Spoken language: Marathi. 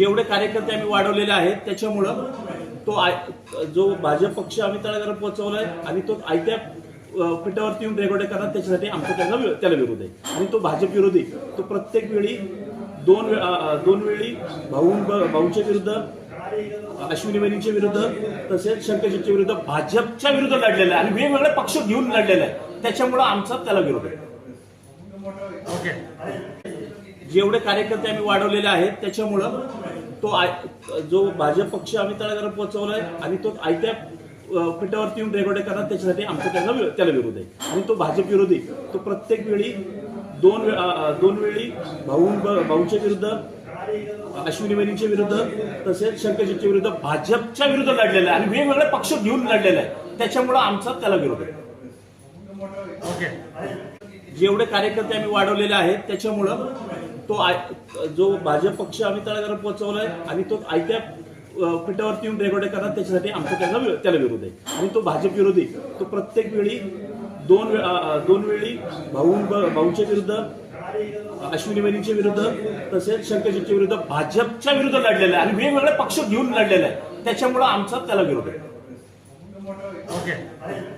जेवढे कार्यकर्ते आम्ही वाढवलेले आहेत त्याच्यामुळं तो आय- जो भाजप पक्ष आम्ही तळागाळात पोहोचवलाय आणि तो आयत्या पिठावरती येऊन रेकॉर्ड करणार त्याच्यासाठी आमचा त्याला वि- त्याला विरोध आहे. आणि तो भाजप विरोधी. तो प्रत्येक वेळी दोन वे- दोन वेळी भाऊ भाऊंच्या विरुद्ध अश्विनी वहिनीच्या विरुद्ध तसेच शंकरजीच्या विरुद्ध भाजपच्या विरुद्ध लढलेला आहे. आणि वेगवेगळे पक्ष घेऊन लढलेला आहे. त्याच्यामुळं आमचा त्याला विरोध आहे. जेवढे कार्यकर्ते आम्ही वाढवलेले आहेत त्याच्यामुळं तो जो भाजप पक्ष आम्ही तळागाळात पोहोचवलाय आणि तो आयत्या पिठावरती येऊन रेकॉर्ड करणार त्याच्यासाठी आमचा त्याला वि- त्याला विरोध आहे. आणि तो भाजप विरोधी. तो प्रत्येक वेळी दोन वे- दोन वेळी भाऊ भाऊंच्या विरुद्ध अश्विनी वहिनीच्या विरुद्ध तसेच शंकरजीच्या विरुद्ध भाजपच्या विरुद्ध लढलेला आहे. आणि वेगवेगळे पक्ष घेऊन लढलेला आहे. त्याच्यामुळं आमचा त्याला विरोध आहे. जेवढे कार्यकर्ते आम्ही वाढवलेले आहेत त्याच्यामुळं तो आय- जो भाजप पक्ष आम्ही तळागाळात पोहोचवलाय आणि तो आयत्या अ, पिठावरती येऊन रेकॉर्ड करणार त्याच्यासाठी आमचा त्याला वि- त्याला विरोध आहे. आणि तो भाजप विरोधी. तो प्रत्येक वेळी दोन वे- दोन वेळी भाऊ भाऊंच्या विरुद्ध अश्विनी वहिनीच्या विरुद्ध तसेच शंकरजीच्या विरुद्ध भाजपच्या विरुद्ध लढलेला आहे. आणि वेगवेगळे पक्ष घेऊन लढलेला आहे. त्याच्यामुळं आमचा त्याला विरोध आहे. ओके.